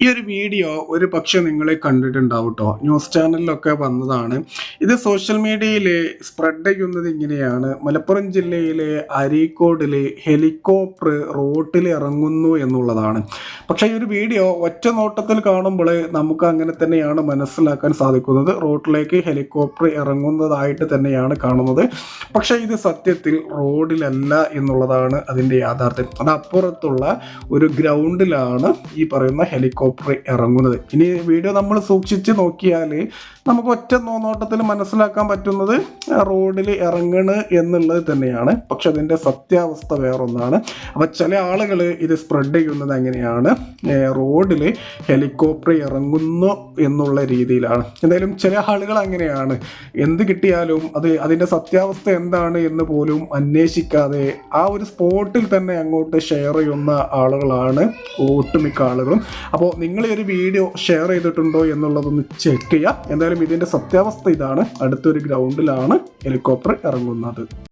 ഈ ഒരു വീഡിയോ ഒരു പക്ഷെ നിങ്ങൾ കണ്ടിട്ടുണ്ടാവും കേട്ടോ ന്യൂസ് ചാനലിലൊക്കെ വന്നതാണ്. ഇത് സോഷ്യൽ മീഡിയയിൽ സ്പ്രെഡ് ചെയ്യുന്നത് ഇങ്ങനെയാണ്. മലപ്പുറം ജില്ലയിലെ അരീക്കോടിൽ ഹെലികോപ്റ്റർ റോട്ടിൽ ഇറങ്ങുന്നു എന്നുള്ളതാണ്. പക്ഷേ ഈ ഒരു വീഡിയോ ഒറ്റ നോട്ടത്തിൽ കാണുമ്പോൾ നമുക്ക് അങ്ങനെ തന്നെയാണ് മനസ്സിലാക്കാൻ സാധിക്കുന്നത്. റോട്ടിലേക്ക് ഹെലികോപ്റ്റർ ഇറങ്ങുന്നതായിട്ട് തന്നെയാണ് കാണുന്നത്. പക്ഷേ ഇത് സത്യത്തിൽ റോഡിലല്ല എന്നുള്ളതാണ് അതിന്റെ യാഥാർത്ഥ്യം. അതപ്പുറത്തുള്ള ഒരു ഗ്രൗണ്ടിലാണ് ഈ പറയുന്ന ഹെലികോപ്റ്റർ ഇറങ്ങുന്നത്. ഇനി വീഡിയോ നമ്മൾ സൂക്ഷിച്ച് നോക്കിയാൽ നമുക്ക് ഒറ്റ നോന്നോട്ടത്തിൽ മനസ്സിലാക്കാൻ പറ്റുന്നത് റോഡിൽ ഇറങ്ങണ് എന്നുള്ളത് തന്നെയാണ്. പക്ഷെ അതിന്റെ സത്യാവസ്ഥ വേറൊന്നാണ്. അപ്പോൾ ചില ആളുകൾ ഇത് സ്പ്രെഡ് ചെയ്യുന്നത് എങ്ങനെയാണ്? റോഡിൽ ഹെലികോപ്റ്റർ ഇറങ്ങുന്നു എന്നുള്ള രീതിയിലാണ്. എന്തായാലും ചില ആളുകൾ അങ്ങനെയാണ്. എന്ത് കിട്ടിയാലും അത് അതിന്റെ സത്യാവസ്ഥ എന്താണ് എന്ന് പോലും അന്വേഷിക്കാതെ ആ ഒരു സ്പോട്ടിൽ തന്നെ അങ്ങോട്ട് ഷെയർ ചെയ്യുന്ന ആളുകളാണ് ഒട്ടുമിക്ക ആളുകളും. അപ്പോൾ നിങ്ങൾ ഈ ഒരു വീഡിയോ ഷെയർ ചെയ്തിട്ടുണ്ടോ എന്നുള്ളതൊന്ന് ചെക്ക് ചെയ്യുക എന്തായാലും ഇതിന്റെ സത്യാവസ്ഥ ഇതാണ്. അടുത്തൊരു ഗ്രൗണ്ടിലാണ് ഹെലികോപ്റ്റർ ഇറങ്ങുന്നത്.